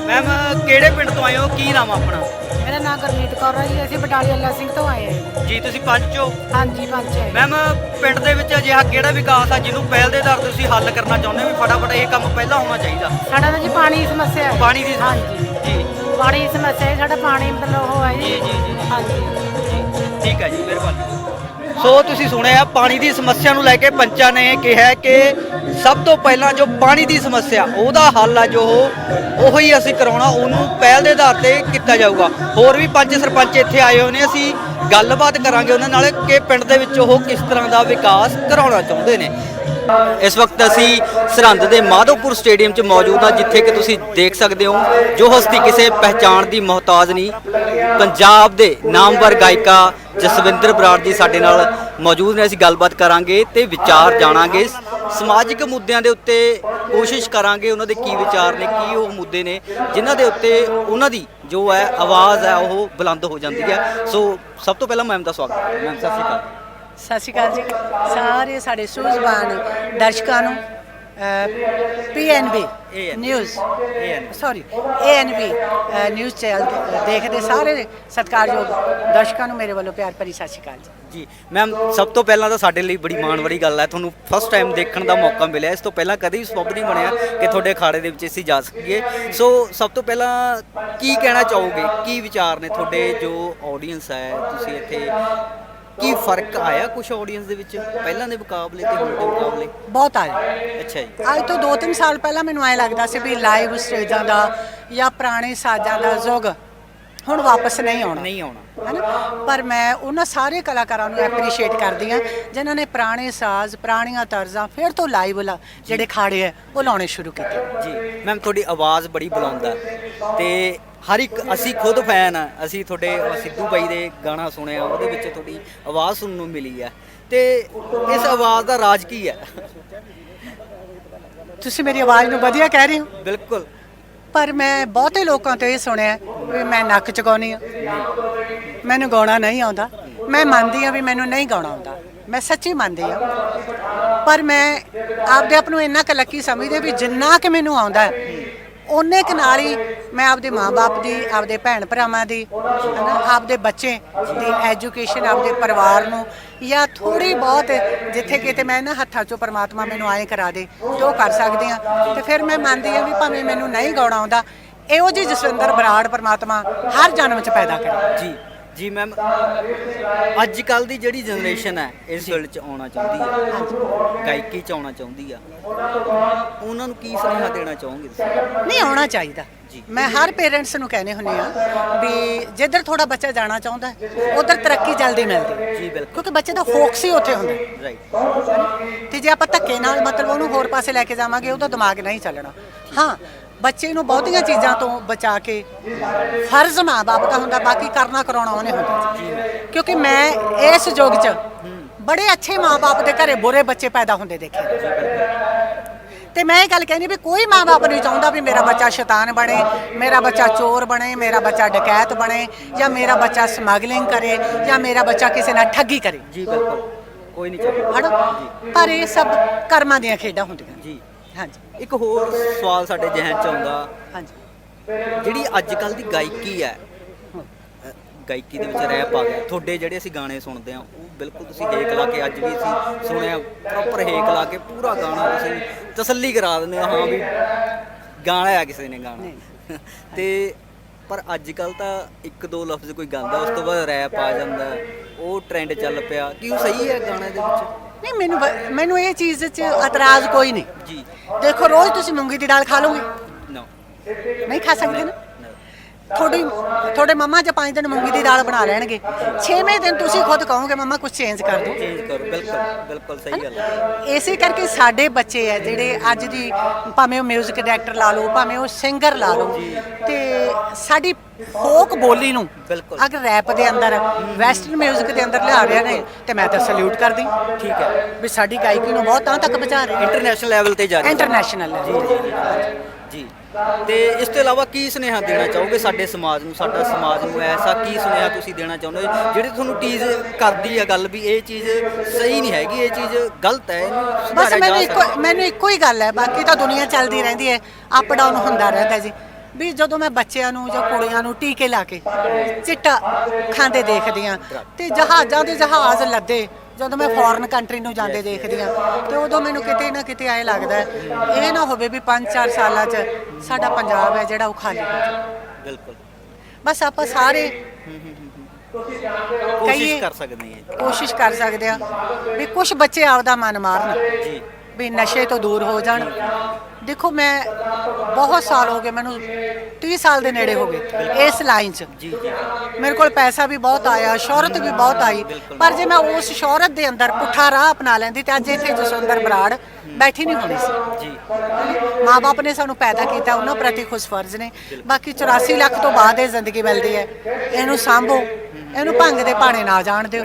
ਮੈਮ ਕਿਹੜੇ ਪਿੰਡ ਤੋਂ ਆਏ ਹੋ? ਕੀ ਨਾਮ ਆ ਆਪਣਾ? ਮੇਰਾ ਨਾਮ ਗੁਰਮੀਤ ਕੌਰ ਹੈ ਜੀ ਅਸੀਂ ਬਟਾਲੀ ਅੱਲਾ ਸਿੰਘ ਤੋਂ ਆਏ ਹਾਂ ਜੀ ਤੁਸੀਂ ਪੰਚ ਹੋ ਹਾਂਜੀ ਪੰਚ ਹੈ ਮੈਮ ਪਿੰਡ ਦੇ ਵਿੱਚ ਅਜਿਹਾ ਕਿਹੜਾ ਵਿਕਾਸ ਆ ਜਿਹਨੂੰ ਪਹਿਲ ਦੇ ਤੇ ਤੁਸੀਂ ਹੱਲ ਕਰਨਾ ਚਾਹੁੰਦੇ ਹੋ ਵੀ ਫਟਾਫਟ ਇਹ ਕੰਮ ਪਹਿਲਾਂ ਹੋਣਾ ਚਾਹੀਦਾ? ਸਾਡਾ ਤਾਂ ਜੀ ਪਾਣੀ ਦੀ ਸਮੱਸਿਆ ਹੈ। ਪਾਣੀ ਦੀ ਹਾਂਜੀ। ਜੀ। ਪਾਣੀ ਦੀ ਸਮੱਸਿਆ ਹੈ ਸਾਡਾ ਪਾਣੀ ਮਤਲਬ ਉਹ ਹੈ ਜੀ ਜੀ ਜੀ ਜੀ। ਹਾਂਜੀ। ਠੀਕ ਹੈ ਜੀ ਮਿਹਰਬਾਨੀ। ਸੋ ਤੁਸੀਂ ਸੁਣਿਆ, ਪਾਣੀ ਦੀ ਸਮੱਸਿਆ ਨੂੰ ਲੈ ਕੇ ਪੰਚਾਂ ਨੇ ਕਿਹਾ ਕਿ ਸਭ ਤੋਂ ਪਹਿਲਾਂ ਜੋ ਪਾਣੀ ਦੀ ਸਮੱਸਿਆ, ਉਹਦਾ ਹੱਲ ਆ ਜੋ ਉਹ ਹੀ ਅਸੀਂ ਕਰਾਉਣਾ, ਉਹਨੂੰ ਪਹਿਲ ਦੇ ਆਧਾਰ ਤੇ ਕੀਤਾ ਜਾਊਗਾ। ਹੋਰ ਵੀ ਪੰਜ ਸਰਪੰਚ ਇੱਥੇ ਆਏ ਹੋਏ ਨੇ, ਅਸੀਂ ਗੱਲਬਾਤ ਕਰਾਂਗੇ ਉਹਨਾਂ ਨਾਲ ਕਿ ਪਿੰਡ ਦੇ ਵਿੱਚ ਉਹ ਕਿਸ ਤਰ੍ਹਾਂ ਦਾ ਵਿਕਾਸ ਕਰਾਉਣਾ ਚਾਹੁੰਦੇ ਨੇ। ਇਸ ਵਕਤ ਅਸੀਂ ਸਰਹੰਦ ਦੇ ਮਾਧੋਪੁਰ ਸਟੇਡੀਅਮ 'ਚ ਮੌਜੂਦ ਹਾਂ, ਜਿੱਥੇ ਕਿ ਤੁਸੀਂ ਦੇਖ ਸਕਦੇ ਹੋ, ਜੋ ਹਸਤੀ ਕਿਸੇ ਪਹਿਚਾਣ ਦੀ ਮੁਹਤਾਜ ਨਹੀਂ, ਪੰਜਾਬ ਦੇ ਨਾਮਵਰ ਗਾਇਕਾ ਜਸਵਿੰਦਰ ਬਰਾੜ ਜੀ ਸਾਡੇ ਨਾਲ ਮੌਜੂਦ ਨੇ। ਅਸੀਂ ਗੱਲਬਾਤ ਕਰਾਂਗੇ ਤੇ ਵਿਚਾਰ ਜਾਣਾਂਗੇ। ਸਮਾਜਿਕ ਮੁੱਦਿਆਂ ਦੇ ਉੱਤੇ ਕੋਸ਼ਿਸ਼ ਕਰਾਂਗੇ, ਉਹਨਾਂ ਦੇ ਕੀ ਵਿਚਾਰ ਨੇ, ਕੀ ਉਹ ਮੁੱਦੇ ਨੇ, ਜਿਨ੍ਹਾਂ ਦੇ ਉੱਤੇ ਉਹਨਾਂ ਦੀ ਜੋ ਹੈ ਆਵਾਜ਼ ਹੈ, ਉਹ ਬੁਲੰਦ ਹੋ ਜਾਂਦੀ ਹੈ। ਸੋ ਸਭ ਤੋਂ ਪਹਿਲਾਂ ਮੈਮ ਦਾ ਸਵਾਗਤ ਮੈਮ, ਸਤਿ ਸ਼੍ਰੀ ਅਕਾਲ। ਸਤਿ ਸ਼੍ਰੀ ਅਕਾਲ ਜੀ। ਸਾਰੇ ਸਾਡੇ ਸੂਝਵਾਨ ਦਰਸ਼ਕਾਂ ਨੂੰ PNB news sorry ANB news channel ਦੇਖਦੇ ਸਾਰੇ ਸਤਿਕਾਰਯੋਗ ਦਰਸ਼ਕਾਂ ਨੂੰ ਮੇਰੇ ਵੱਲੋਂ ਪਿਆਰ ਭਰੀ ਸਤਿ ਸ਼੍ਰੀ ਅਕਾਲ ਜੀ। ਜੀ ਮੈਮ ਸਭ ਤੋਂ ਪਹਿਲਾਂ ਤਾਂ ਸਾਡੇ ਲਈ ਬੜੀ ਮਾਣ ਵਾਲੀ ਗੱਲ ਹੈ ਤੁਹਾਨੂੰ ਫਸਟ ਟਾਈਮ ਦੇਖਣ ਦਾ ਮੌਕਾ ਮਿਲਿਆ। ਇਸ ਤੋਂ ਪਹਿਲਾਂ ਕਦੇ ਵੀ ਸੁਪਨਾ ਨਹੀਂ ਬਣਿਆ ਕਿ ਤੁਹਾਡੇ ਅਖਾੜੇ ਦੇ ਵਿੱਚ ਅਸੀਂ ਜਾ ਸਕੀਏ। ਸੋ ਸਭ ਤੋਂ ਪਹਿਲਾਂ ਕੀ ਕਹਿਣਾ ਚਾਹੋਗੇ? ਕੀ ਵਿਚਾਰ ਨੇ ਤੁਹਾਡੇ ਜੋ ਆਡੀਅנס ਹੈ? ਤੁਸੀਂ ਇੱਥੇ ਕੀ ਫ਼ਰਕ ਆਇਆ ਕੁਝ ਆਡੀਅנס ਦੇ ਵਿੱਚ ਪਹਿਲਾਂ ਦੇ ਮੁਕਾਬਲੇ ਤੇ ਹੁਣ ਦੇ ਮੁਕਾਬਲੇ? ਬਹੁਤ ਆਇਆ। ਅੱਛਾ ਜੀ। ਅੱਜ ਤੋਂ 2-3 ਸਾਲ ਪਹਿਲਾਂ ਮੈਨੂੰ ਐ ਲੱਗਦਾ ਸੀ ਵੀ ਲਾਈਵ ਸਟੇਜਾਂ ਦਾ ਜਾਂ ਪੁਰਾਣੇ ਸਾਜ਼ਾਂ ਦਾ ਯੁੱਗ ਹੁਣ ਵਾਪਸ ਨਹੀਂ ਆਉਣਾ। ਨਹੀਂ ਆਉਣਾ। ਹੈਨਾ? ਪਰ ਮੈਂ ਉਹਨਾਂ ਸਾਰੇ ਕਲਾਕਾਰਾਂ ਨੂੰ ਐਪਰੀਸ਼ੀਏਟ ਕਰਦੀ ਆ ਜਿਨ੍ਹਾਂ ਨੇ ਪੁਰਾਣੇ ਸਾਜ਼ ਪੁਰਾਣੀਆਂ ਤਰਜ਼ਾਂ ਫਿਰ ਤੋਂ ਲਾਈਵ ਜਿਹੜੇ ਖਾੜੇ ਆ ਉਹ ਲਾਉਣੇ ਸ਼ੁਰੂ ਕੀਤੇ। ਜੀ। ਮੈਮ ਤੁਹਾਡੀ ਆਵਾਜ਼ ਬੜੀ ਬੁਲੰਦ ਹੈ ਤੇ ਹਰ ਇੱਕ ਅਸੀਂ ਖੁਦ ਫੈਨ ਆ ਅਸੀਂ ਤੁਹਾਡੇ ਸਿੱਧੂ ਬਾਈ ਦੇ ਗਾਣਾ ਸੁਣਿਆ ਉਹਦੇ ਵਿੱਚ ਤੁਹਾਡੀ ਆਵਾਜ਼ ਸੁਣਨ ਨੂੰ ਮਿਲੀ ਹੈ ਤੇ ਇਸ ਆਵਾਜ਼ ਦਾ ਰਾਜ ਕੀ ਹੈ ਤੁਸੀਂ ਮੇਰੀ ਆਵਾਜ਼ ਨੂੰ ਵਧੀਆ ਕਹਿ ਰਹੇ ਹੋ? ਬਿਲਕੁਲ। ਪਰ ਮੈਂ ਬਹੁਤੇ ਲੋਕਾਂ ਤੋਂ ਇਹ ਸੁਣਿਆ ਵੀ ਮੈਂ ਨੱਕ ਚਗਾਉਣੀ ਆ ਮੈਨੂੰ ਗਾਉਣਾ ਨਹੀਂ ਆਉਂਦਾ। ਮੈਂ ਮੰਨਦੀ ਆ ਵੀ ਮੈਨੂੰ ਨਹੀਂ ਗਾਉਣਾ ਆਉਂਦਾ। ਮੈਂ ਸੱਚੀ ਮੰਨਦੀ ਆ ਪਰ ਮੈਂ ਆਪਦੇ ਆਪ ਨੂੰ ਇੰਨਾ ਕੁ ਲੱਕੀ ਸਮਝਦੀ ਵੀ ਜਿੰਨਾ ਕਿ ਮੈਨੂੰ ਆਉਂਦਾ ਹੈ, ਓਨੇ ਕੁ ਨਾਲ ਹੀ ਮੈਂ ਆਪਦੇ ਮਾਪੇ ਦੀ ਆਪਦੇ ਭੈਣ ਭਰਾਵਾਂ ਦੀ ਹਨਾ, ਆਪਦੇ ਬੱਚੇ ਦੀ ਐਜੂਕੇਸ਼ਨ ਆਪਦੇ ਪਰਿਵਾਰ ਨੂੰ ਜਾਂ ਥੋੜੀ ਬਹੁਤ ਜਿੱਥੇ ਕਿਤੇ ਮੈਂ ਨਾ ਹੱਥਾਂ 'ਚੋਂ ਪਰਮਾਤਮਾ ਮੈਨੂੰ ਆਏ ਕਰਾ ਦੇ ਤੇ ਉਹ ਕਰ ਸਕਦੀ ਆ। ਤੇ ਫਿਰ ਮੈਂ ਮੰਨਦੀ ਆ ਵੀ ਭਾਵੇਂ ਮੈਨੂੰ ਨਹੀਂ ਗਾਉਣਾ ਆਉਂਦਾ ਇਹੋ ਜਿਹੀ ਜਸਵਿੰਦਰ ਬਰਾੜ ਪਰਮਾਤਮਾ ਹਰ ਜਨਮ 'ਚ ਪੈਦਾ ਕਰੇ। ਜੀ। ਜੀ ਮੈਮ ਅੱਜ ਕੱਲ ਦੀ ਜਿਹੜੀ ਜਨਰੇਸ਼ਨ ਹੈ ਇਸ ਫੀਲਡ 'ਚ ਆਉਣਾ ਚਾਹੁੰਦੀ ਹੈ। ਗਾਇਕੀ 'ਚ ਆਉਣਾ ਚਾਹੁੰਦੀ ਆ। ਉਹਨਾਂ ਨੂੰ ਕੀ ਸੁਨੇਹਾ ਦੇਣਾ ਚਾਹੋਗੇ ਨਹੀਂ ਆਉਣਾ ਚਾਹੀਦਾ। ਮੈਂ ਹਰ ਪੇਰੈਂਟਸ ਨੂੰ ਕਹਿੰਦੇ ਹੁੰਨੇ ਆ ਵੀ ਜਿੱਧਰ ਥੋੜਾ ਬੱਚਾ ਜਾਣਾ ਚਾਹੁੰਦਾ ਉਧਰ ਤਰੱਕੀ ਜਲਦੀ ਮਿਲਦੀ। ਜੀ ਬਿਲਕੁਲ। ਕਿਉਂਕਿ ਬੱਚੇ ਦਾ ਫੋਕਸ ਹੀ ਉੱਥੇ ਹੁੰਦਾ। ਰਾਈਟ ਤੇ ਜੇ ਆਪਾਂ ਧੱਕੇ ਨਾਲ ਮਤਲਬ ਉਹਨੂੰ ਹੋਰ ਪਾਸੇ ਲੈ ਕੇ ਜਾਵਾਂਗੇ ਉਹਦਾ ਦਿਮਾਗ ਨਹੀਂ ਚੱਲਣਾ। ਹਾਂ ਬੱਚੇ ਨੂੰ ਬਹੁਤੀਆਂ ਚੀਜ਼ਾਂ ਤੋਂ ਬਚਾ ਕੇ ਫਰਜ਼ ਮਾਂ-ਬਾਪ ਦਾ ਹੁੰਦਾ ਬਾਕੀ ਕਰਨਾ ਕਰਾਉਣਾ ਉਹਨੇ ਹੁੰਦਾ। ਕਿਉਂਕਿ ਮੈਂ ਇਸ ਯੁੱਗ 'ਚ ਬੜੇ ਅੱਛੇ ਮਾਂ-ਬਾਪ ਦੇ ਘਰੇ ਬੁਰੇ ਬੱਚੇ ਪੈਦਾ ਹੁੰਦੇ ਦੇਖੇ। ਤੇ ਮੈਂ ਇਹ ਗੱਲ ਕਹਿੰਦੀ ਵੀ ਕੋਈ ਮਾਂ-ਬਾਪ ਨਹੀਂ ਚਾਹੁੰਦਾ ਵੀ ਮੇਰਾ ਬੱਚਾ ਸ਼ੈਤਾਨ ਬਣੇ ਮੇਰਾ ਬੱਚਾ ਚੋਰ ਬਣੇ ਮੇਰਾ ਬੱਚਾ ਡਕੈਤ ਬਣੇ ਜਾਂ ਮੇਰਾ ਬੱਚਾ ਸਮਗਲਿੰਗ ਕਰੇ ਜਾਂ ਮੇਰਾ ਬੱਚਾ ਕਿਸੇ ਨਾਲ ਠੱਗੀ ਕਰੇ। ਜੀ ਬਿਲਕੁਲ। ਕੋਈ ਨਹੀਂ ਚਾਹੀਦਾ। ਪਰ ਇਹ ਸਭ ਕਰਮਾਂ ਦੀਆਂ ਖੇਡਾਂ ਹੁੰਦੀਆਂ। ਜੀ। ਹਾਂਜੀ। ਇੱਕ ਹੋਰ ਸਵਾਲ ਸਾਡੇ ਜ਼ਿਹਨ 'ਚ ਆਉਂਦਾ। ਹਾਂਜੀ। ਜਿਹੜੀ ਅੱਜ ਕੱਲ ਦੀ ਗਾਇਕੀ ਹੈ ਗਾਇਕੀ ਦੇ ਵਿੱਚ ਰੈਪ ਆ ਗਿਆ। ਤੁਹਾਡੇ ਜਿਹੜੇ ਅਸੀਂ ਗਾਣੇ ਸੁਣਦੇ ਆ ਉਹ ਬਿਲਕੁਲ ਤੁਸੀਂ ਹੇਕ ਲਾ ਕੇ ਅੱਜ ਵੀ ਅਸੀਂ ਸੁਣਿਆ ਪ੍ਰੋਪਰ ਹੇਕ ਲਾ ਕੇ ਪੂਰਾ ਗਾਣਾ ਤੁਸੀਂ ਤਸੱਲੀ ਕਰਾ ਦਿੰਦੇ ਹੋ ਹਾਂ ਵੀ ਗਾਣਾ ਆ ਕਿਸੇ ਨੇ ਗਾਣਾ। ਤੇ ਪਰ ਅੱਜ ਕੱਲ ਤਾਂ ਇੱਕ ਦੋ ਲਫ਼ਜ਼ ਕੋਈ ਗਾਉਂਦਾ ਉਸ ਤੋਂ ਬਾਅਦ ਰੈਪ ਆ ਜਾਂਦਾ ਉਹ ਟ੍ਰੈਂਡ ਚੱਲ ਪਿਆ। ਕੀ ਉਹ ਸਹੀ ਹੈ ਗਾਣੇ ਦੇ ਵਿੱਚ? ਨਹੀਂ ਮੈਨੂੰ ਬ- ਮੈਨੂੰ ਇਹ ਚੀਜ਼ 'ਚ ਇਤਰਾਜ਼ ਕੋਈ ਨਹੀਂ। ਜੀ। ਦੇਖੋ ਰੋਜ਼ ਤੁਸੀਂ ਮੂੰਗੀ ਦੀ ਦਾਲ ਖਾ ਲੋਗੇ ਨੋ। ਨਹੀਂ ਖਾ ਸਕਦੇ ਨਾ? ਤੁਹਾਡੀ ਤੁਹਾਡੇ ਮੰਮਾ ਜੇ ਪੰਜ ਦਿਨ ਮੂੰਗੀ ਦੀ ਦਾਲ ਬਣਾ ਲੈਣਗੇ 6ਵੇਂ ਦਿਨ ਤੁਸੀਂ ਖੁਦ ਕਹੋਗੇ ਮੰਮਾ ਕੁਝ ਚੇਂਜ ਕਰ ਦਿਓ। ਚੇਂਜ ਕਰੋ ਬਿਲਕੁਲ ਬਿਲਕੁਲ ਸਹੀ ਗੱਲ ਹੈ। ਇਸੇ ਕਰਕੇ ਸਾਡੇ ਬੱਚੇ ਆ ਜਿਹੜੇ ਅੱਜ ਦੀ ਭਾਵੇਂ ਉਹ 뮤직 ਡਾਇਰੈਕਟਰ ਲਾ ਲਓ ਭਾਵੇਂ ਉਹ ਸਿੰਗਰ ਲਾ ਲਓ ਤੇ ਸਾਡੀ ਫੋਕ ਬੋਲੀ ਨੂੰ ਬਿਲਕੁਲ। ਅਗਰ ਰੈਪ ਦੇ ਅੰਦਰ ਵੈਸਟਰਨ 뮤직 ਦੇ ਅੰਦਰ ਲਿਆ ਰਹੇ ਨੇ ਤੇ ਮੈਂ ਤਾਂ ਸਲੂਟ ਕਰਦੀ। ਠੀਕ ਹੈ। ਵੀ ਸਾਡੀ ਗਾਇਕੀ ਨੂੰ ਬਹੁਤ ਤਾਂ ਤੱਕ ਪਹੁੰਚਾ ਰਹੇ। ਇੰਟਰਨੈਸ਼ਨਲ ਲੈਵਲ ਤੇ ਜਾ ਰਹੀ। ਇੰਟਰਨੈਸ਼ਨਲ ਜੀ ਜੀ ਜੀ। ਜੀ। ਤੇ ਇਸ ਤੋਂ ਇਲਾਵਾ ਕੀ ਸੁਨੇਹਾ ਦੇਣਾ ਚਾਹੋਗੇ ਸਾਡੇ ਸਮਾਜ ਨੂੰ ਸਾਡਾ ਸਮਾਜ ਨੂੰ ਐਸਾ ਕੀ ਸੁਨੇਹਾ ਤੁਸੀਂ ਦੇਣਾ ਚਾਹੁੰਦੇ ਹੋ ਜਿਹੜੇ ਤੁਹਾਨੂੰ ਟੀਜ਼ ਕਰਦੀ ਹੈ ਗੱਲ ਵੀ ਇਹ ਚੀਜ਼ ਸਹੀ ਨਹੀਂ ਹੈਗੀ ਇਹ ਚੀਜ਼ ਗਲਤ ਹੈ ਬਸ ਮੈਨੂੰ ਇੱਕੋ ਮੈਨੂੰ ਇੱਕੋ ਹੀ ਗੱਲ ਹੈ ਬਾਕੀ ਤਾਂ ਦੁਨੀਆ ਚੱਲਦੀ ਰਹਿੰਦੀ ਹੈ ਅਪ ਡਾਊਨ ਹੁੰਦਾ ਰਹਿੰਦਾ ਜੀ। ਵੀ ਜਦੋਂ ਮੈਂ ਬੱਚਿਆਂ ਨੂੰ ਜਾਂ ਕੁੜੀਆਂ ਨੂੰ ਟੀਕੇ ਲਾ ਕੇ ਚਿੱਟਾ ਖਾਂਦੇ ਦੇਖਦੀ ਆ ਤੇ ਜਹਾਜ਼ਾਂ ਦੇ ਜਹਾਜ਼ ਲੱਦੇ ਜਦੋਂ ਮੈਂ ਫੋਰਨ ਕੰਟਰੀ ਨੂੰ ਜਾਂਦੇ ਦੇਖਦੀ ਆ ਤੇ ਉਦੋਂ ਮੈਨੂੰ ਕਿਤੇ ਨਾ ਕਿਤੇ ਐ ਲੱਗਦਾ ਇਹ ਨਾ ਹੋਵੇ ਵੀ 5-4 ਸਾਲਾਂ 'ਚ ਸਾਡਾ ਪੰਜਾਬ ਹੈ ਜਿਹੜਾ ਉਹ ਖਾਲੀ ਬਿਲਕੁਲ। ਬਸ ਆਪਾਂ ਸਾਰੇ ਕੋਸ਼ਿਸ਼ ਕਰ ਸਕਦੇ ਹਾਂ ਕੋਸ਼ਿਸ਼ ਕਰ ਸਕਦੇ ਆ ਵੀ ਕੁਝ ਬੱਚੇ ਆਪਦਾ ਮਨ ਮਾਰਨ। ਜੀ। ਵੀ ਨਸ਼ੇ ਤੋਂ ਦੂਰ ਹੋ ਜਾਣ। ਦੇਖੋ ਮੈਂ ਬਹੁਤ ਸਾਲ ਹੋ ਗਏ ਮੈਨੂੰ 30 ਸਾਲ ਦੇ ਨੇੜੇ ਹੋ ਗਏ ਇਸ ਲਾਈਨ 'ਚ। ਜੀ ਜੀ ਮੇਰੇ ਕੋਲ ਪੈਸਾ ਵੀ ਬਹੁਤ ਆਇਆ ਸ਼ੋਹਰਤ ਵੀ ਬਹੁਤ ਆਈ। ਪਰ ਜੇ ਮੈਂ ਉਸ ਸ਼ੋਹਰਤ ਦੇ ਅੰਦਰ ਪੁੱਠਾ ਰਾਹ ਅਪਣਾ ਲੈਂਦੀ ਤੇ ਅੱਜ ਇੱਥੇ ਜਸਵੰਦਰ ਬਰਾੜ ਬੈਠੀ ਨਹੀਂ ਹੋਣੀ ਸੀ। ਜੀ। ਮਾਪੇ ਨੇ ਸਾਨੂੰ ਪੈਦਾ ਕੀਤਾ ਉਹਨਾਂ ਪ੍ਰਤੀ ਖੁਸ਼ ਫਰਜ਼ ਨੇ। ਬਾਕੀ 84 ਲੱਖ ਤੋਂ ਬਾਅਦ ਇਹ ਜ਼ਿੰਦਗੀ ਮਿਲਦੀ ਹੈ। ਇਹਨੂੰ ਸਾਂਭੋ। ਇਹਨੂੰ ਭੰਗ ਦੇ ਭਾਣੇ ਨਾ ਜਾਣ ਦਿਓ।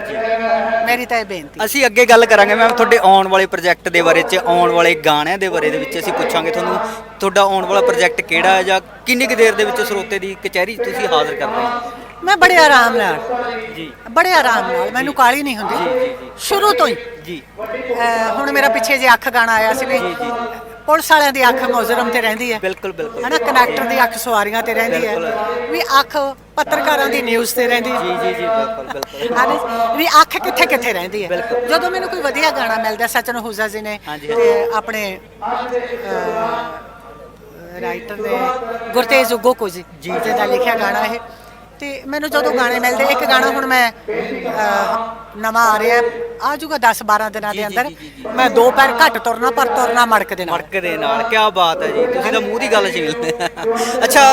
ਮੇਰੀ ਤਾਂ ਇਹ ਬੇਨਤੀ। ਅਸੀਂ ਅੱਗੇ ਗੱਲ ਕਰਾਂਗੇ ਮੈਮ ਤੁਹਾਡੇ ਆਉਣ ਵਾਲੇ ਪ੍ਰੋਜੈਕਟ ਦੇ ਬਾਰੇ ਚ ਆਉਣ ਵਾਲੇ ਗਾਣਿਆਂ ਦੇ ਬਾਰੇ ਦੇ ਵਿੱਚ ਅਸੀਂ ਪੁੱਛਾਂਗੇ ਤੁਹਾਨੂੰ ਤੁਹਾਡਾ ਆਉਣ ਵਾਲਾ ਪ੍ਰੋਜੈਕਟ ਕਿਹੜਾ ਹੈ ਜਾਂ ਕਿੰਨੀ ਕੁ ਦੇਰ ਦੇ ਵਿੱਚ ਸਰੋਤੇ ਦੀ ਕਚਹਿਰੀ 'ਚ ਤੁਸੀਂ ਹਾਜ਼ਰ ਕਰ ਰਹੇ ਹੋ? ਮੈਂ ਬੜੇ ਆਰਾਮ ਨਾਲ ਜੀ। ਬੜੇ ਆਰਾਮ ਨਾਲ ਮੈਨੂੰ ਕਾਲੀ ਨਹੀਂ ਹੁੰਦੀ। ਸ਼ੁਰੂ ਤੋਂ ਹੀ। ਜੀ। ਹੁਣ ਮੇਰਾ ਪਿੱਛੇ ਜੇ ਅੱਖ ਗਾਣਾ ਆਇਆ ਸੀ ਵੀ ਪੁਲਿਸ ਵਾਲਿਆਂ ਦੀ ਅੱਖ ਮੁਜ਼ਰਮ ਤੇ ਰਹਿੰਦੀ ਹੈ। ਬਿਲਕੁਲ ਬਿਲਕੁਲ। ਹਨਾ ਕਨੈਕਟਰ ਦੀ ਅੱਖ ਸਵਾਰੀਆਂ ਤੇ ਰਹਿੰਦੀ ਹੈ। ਵੀ ਅੱਖ ਪੱਤਰਕਾਰਾਂ ਦੀ ਨਿਊਜ਼ ਤੇ ਰਹਿੰਦੀ ਹੈ। ਜੀ ਜੀ ਜੀ ਬਿਲਕੁਲ ਬਿਲਕੁਲ। ਹਾਂ ਵੀ ਅੱਖ ਕਿੱਥੇ ਕਿੱਥੇ ਰਹਿੰਦੀ ਹੈ। ਜਦੋਂ ਮੈਨੂੰ ਕੋਈ ਵਧੀਆ ਗਾਣਾ ਮਿਲਦਾ ਸਚਨ ਹੁਜ਼ਾ ਜੀ ਨੇ ਤੇ ਆਪਣੇ ਰਾਈਟਰ ਨੇ ਗੁਰਤੇਜ ਉਗੋਕੋ ਜੀ। ਜਿਹਦਾ ਲਿਖਿਆ ਗਾਣਾ ਇਹ। ਤੇ ਮੈਨੂੰ ਜਦੋਂ ਗਾਣੇ ਮਿਲਦੇ ਇੱਕ ਗਾਣਾ ਹੁਣ ਮੈਂ ਅਹ, ਨਵਾਂ ਆ ਰਿਹਾ ਆ ਜਾਊਗਾ 10 12 ਦਿਨਾਂ ਦੇ ਅੰਦਰ। ਮੈਂ ਦੋ ਪੈਰ ਘੱਟ ਤੁਰਨਾ ਪਰ ਤੁਰਨਾ ਮੜਕ ਦੇ ਨਾਲ ਮੜਕ ਦੇ ਨਾਲ ਕੀ ਬਾਤ ਹੈ ਜੀ ਤੁਸੀਂ ਤਾਂ ਮੂੰਹ ਦੀ ਗੱਲ ਛੀਲ ਅੱਛਾ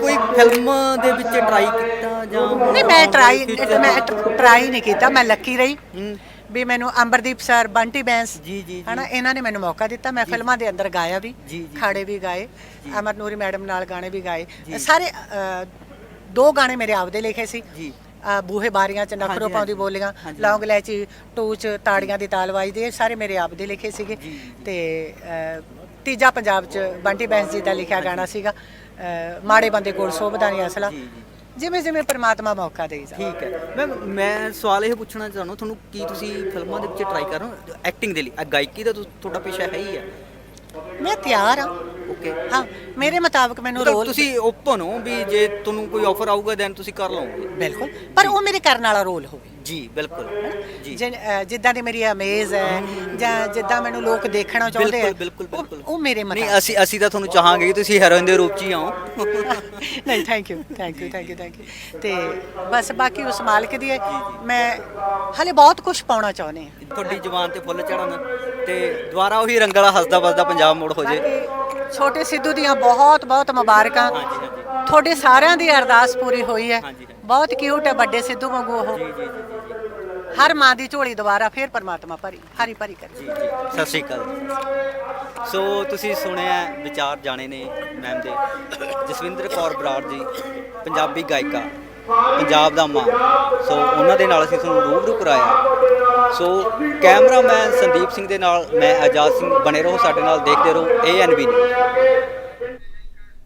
ਕੋਈ ਫਿਲਮ ਦੇ ਵਿੱਚ ਟਰਾਈ ਕੀਤਾ ਜਾਂ ਨਹੀਂ ਮੈਂ ਟਰਾਈ ਮੈਂ? ਟਰਾਈ ਨਹੀਂ ਕੀਤਾ ਮੈਂ ਲੱਕੀ ਰਹੀ ਹੂੰ। ਵੀ ਮੈਨੂੰ ਅੰਬਰਦੀਪ ਸਰ ਬੰਟੀ ਬੈਂਸ ਜੀ, ਜੀ, ਜੀ। ਹਨਾ ਇਹਨਾਂ ਨੇ ਮੈਨੂੰ ਮੌਕਾ ਦਿੱਤਾ ਮੈਂ ਫਿਲਮਾਂ ਦੇ ਅੰਦਰ ਗਾਇਆ ਵੀ ਜੀ, ਜੀ। ਖਾੜੇ ਵੀ ਗਾਏ ਅਮਰ ਨੂਰੀ ਮੈਡਮ ਨਾਲ ਗਾਣੇ ਵੀ ਗਾਏ ਸਾਰੇ ਦੋ ਗਾਣੇ ਮੇਰੇ ਆਪਦੇ ਲਿਖੇ ਸੀ। ਜੀ। ਬੂਹੇ ਬਾਰੀਆਂ ਚ ਨਖਰੋ ਪਾਉਂਦੀ। ਬੋਲੀਆਂ। ਲੌਂਗ ਲੈਚੀ ਟੂਚ ਤਾੜੀਆਂ ਦੀ ਤਾਲ ਵੱਜਦੀ ਇਹ ਸਾਰੇ ਮੇਰੇ ਆਪਦੇ ਲਿਖੇ ਸੀਗੇ। ਤੇ ਤੀਜਾ ਪੰਜਾਬ ਚ ਬੰਟੀ ਬੈਂਸ ਜੀ ਦਾ ਲਿਖਿਆ ਗਾਣਾ ਸੀਗਾ। ਮਾੜੇ ਬੰਦੇ ਕੋਲ ਸੋਭਦਾ ਨਹੀਂ ਅਸਲਾ। ਜਿਵੇਂ ਜਿਵੇਂ ਪ੍ਰਮਾਤਮਾ ਮੌਕਾ ਦੇਈ ਜਾ ਠੀਕ ਹੈ। ਮੈਂ ਮੈਂ ਸਵਾਲ ਇਹ ਪੁੱਛਣਾ ਚਾਹੁੰਦਾ ਤੁਹਾਨੂੰ ਕੀ ਤੁਸੀਂ ਫਿਲਮਾਂ ਦੇ ਵਿੱਚ ਟਰਾਈ ਕਰ ਰਹੇ ਹੋ? ਐਕਟਿੰਗ ਦੇ ਲਈ। ਗਾਇਕੀ ਦਾ ਤੁਹਾਡਾ ਪੇਸ਼ਾ ਹੈ ਹੀ ਹੈ ਮੈਂ ਤਿਆਰ ਹਾਂ। ਓਕੇ ਹਾਂ ਮੇਰੇ ਮੁਤਾਬਕ ਮੈਨੂੰ ਰੋਲ ਤੁਸੀਂ ਓਪਨ ਹੋ ਵੀ ਜੇ ਤੁਹਾਨੂੰ ਕੋਈ ਆਫਰ ਆਊਗਾ ਦੈਨ ਤੁਸੀਂ ਕਰ ਲਓਗੇ। ਬਿਲਕੁਲ ਪਰ ਉਹ ਮੇਰੇ ਕਰਨ ਵਾਲਾ ਰੋਲ ਹੋਵੇ। ਜੀ ਬਿਲਕੁਲ। ਜੀ। ਜਿ- ਅ, ਜਿੱਦਾਂ ਦੀ ਮੇਰੀ ਅਮੇਜ਼ ਹੈ ਜਾਂ ਜਿੱਦਾਂ ਮੈਨੂੰ ਲੋਕ ਦੇਖਣਾ ਚਾਹੁੰਦੇ ਆ ਬਿਲਕੁਲ ਬਿਲਕੁਲ ਉਹ- ਬਿਲਕੁਲ। ਉਹ ਮੇਰੇ ਨਹੀਂ ਮੁਤਾਬਕ। ਅਸੀਂ ਅਸੀਂ ਤਾਂ ਤੁਹਾਨੂੰ ਚਾਹਾਂਗੇ ਕਿ ਤੁਸੀਂ ਹੈਰੋਇਨ ਦੇ ਰੂਪ 'ਚ ਹੀ ਆਓ। ਨਹੀਂ thank you thank you thank you thank you ਤੇ ਬਸ ਬਾਕੀ ਉਸ ਮਾਲਕ ਦੀ ਹੈ। ਮੈਂ ਹਲੇ ਬਹੁਤ ਕੁਝ ਪਾਉਣਾ ਚਾਹੁੰਦੇ ਆ ਤੁਹਾਡੀ ਜ਼ੁਬਾਨ ਤੇ ਫੁੱਲ ਚੜਨ ਤੇ ਦੁਬਾਰਾ ਉਹੀ ਰੰਗਲਾ ਹੱਸਦਾ ਵੱਸਦਾ ਪੰਜਾਬ ਮੋੜ ਹੋ ਜੇ। ਬਾਕੀ ਛੋਟੇ ਸਿੱਧੂ ਦੀਆਂ ਬਹੁਤ ਬਹੁਤ ਮੁਬਾਰਕਾਂ। ਤੁਹਾਡੇ ਸਾਰਿਆਂ ਦੀ ਅਰਦਾਸ ਪੂਰੀ ਹੋਈ ਹੈ। ਬਹੁਤ ਕਿਊਟ ਹੈ ਵੱਡੇ ਸਿੱਧੂ ਵਾਂਗੂ ਉਹ। ਹਰ ਮਾਂ ਦੀ ਝੋਲੀ ਦੁਬਾਰਾ ਫੇਰ ਪਰਮਾਤਮਾ ਭਰੀ ਹਰੀ ਭਰੀ ਕਰੇ। ਸਤਿ ਸ਼੍ਰੀ ਅਕਾਲ ਸੋ ਤੁਸੀਂ ਸੁਣਿਆ ਵਿਚਾਰ ਜਾਣੇ ਨੇ ਮੈਮ ਦੇ। ਜਸਵਿੰਦਰ ਕੌਰ ਬਰਾੜ ਜੀ ਪੰਜਾਬੀ ਗਾਇਕਾ। ਪੰਜਾਬ ਦਾ ਮਾਂ। ਸੋ ਉਹਨਾਂ ਦੇ ਨਾਲ ਅਸੀਂ ਤੁਹਾਨੂੰ ਰੂਬਰੂ ਕਰਾਇਆ। ਸੋ ਕੈਮਰਾਮੈਨ ਸੰਦੀਪ ਸਿੰਘ ਦੇ ਨਾਲ ਮੈਂ ਆਜ਼ਾਦ ਸਿੰਘ। ਬਣੇ ਰਹੋ ਸਾਡੇ ਨਾਲ, ਦੇਖਦੇ ਰਹੋ ਏਐਨਬੀ ਨਿਊਜ਼